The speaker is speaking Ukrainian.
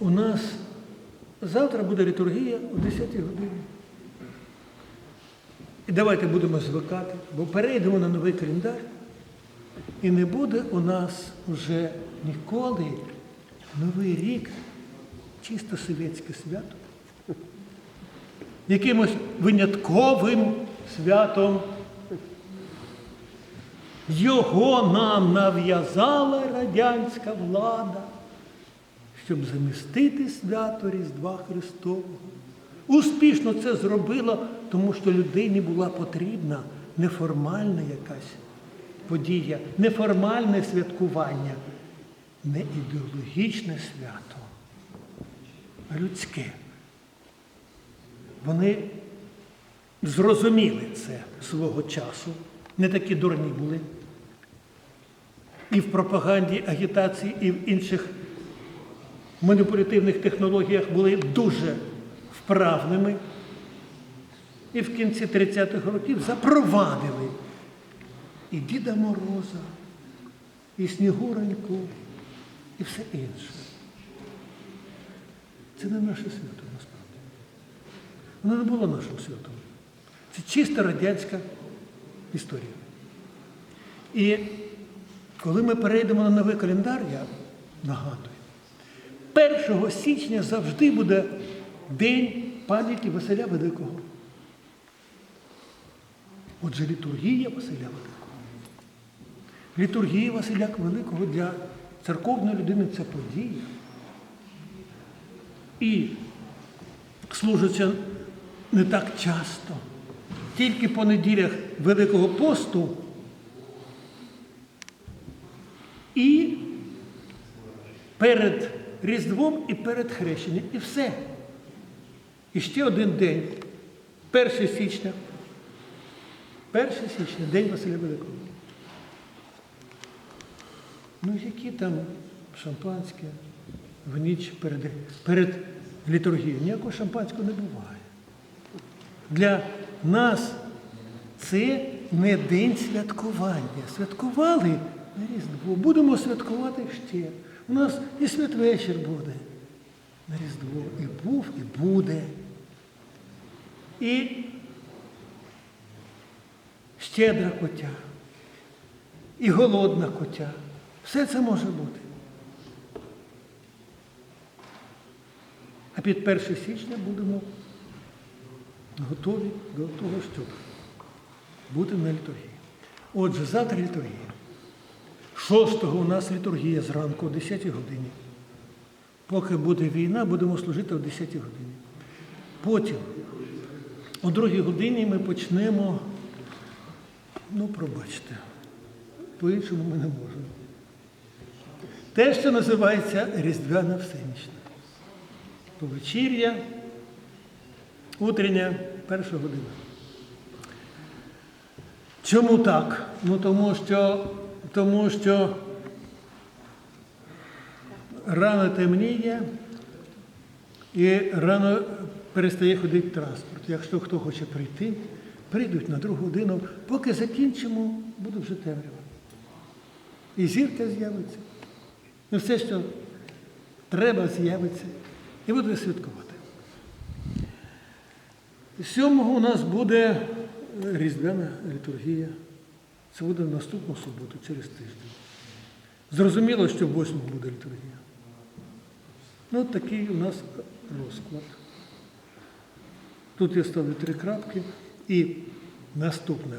У нас завтра буде літургія о 10 годині. І давайте будемо звикати, бо перейдемо на новий календар. І не буде у нас вже ніколи новий рік чисто совєтське свято. Якимось винятковим святом. Його нам нав'язала радянська влада, щоб замістити свято Різдва Христового. Успішно це зробила, тому що людині була потрібна неформальна якась подія, неформальне святкування, не ідеологічне свято, а людське. Вони зрозуміли це свого часу, не такі дурні були. І в пропаганді, агітації, і в інших маніпулятивних технологіях були дуже вправними. І в кінці 30-х років запровадили і Діда Мороза, і Снігуроньку, і все інше. Це не наше свято насправді. Воно не було нашим святом. Це чисто радянська історія. І коли ми перейдемо на новий календар, я нагадую, 1 січня завжди буде День пам'яті Василя Великого. Отже, літургія Василя Великого. Літургія Василя Великого для церковної людини це подія. І служиться не так часто. Тільки по неділях Великого посту і перед Різдвом і перед хрещенням. І все. І ще один день. 1 січня. 1 січня, День Василя Великого. Ну, які там шампанське в ніч перед, перед літургією? Ніякого шампанського не буває. Для нас це не день святкування. Святкували на Різдво. Будемо святкувати ще. У нас і святвечір буде на Різдво. І був, і буде. І щедра котя, і голодна котя. Все це може бути. А під 1 січня будемо готові до того, щоб бути на літургії. Отже, завтра літургія. 6-го у нас літургія зранку о 10 годині. Поки буде війна, будемо служити о 10 годині. Потім, о 2 годині ми почнемо, ну, пробачте, по-іншому ми не можемо. Те, що називається Різдвяна Всенічна. Повечір'я, утрення, перша година. Чому так? Ну тому що, тому що рано темніє і рано перестає ходити транспорт. Якщо хто хоче прийти, прийдуть на другу годину, поки закінчимо, буде вже темрява. І зірка з'явиться. І все, що треба, з'явиться. І буде святкувати. Сьомого у нас буде різдвяна літургія. Це буде наступну суботу, через тиждень. Зрозуміло, що в восьмого буде літургія. Ну, такий у нас розклад. Тут я ставлю три крапки. І наступне.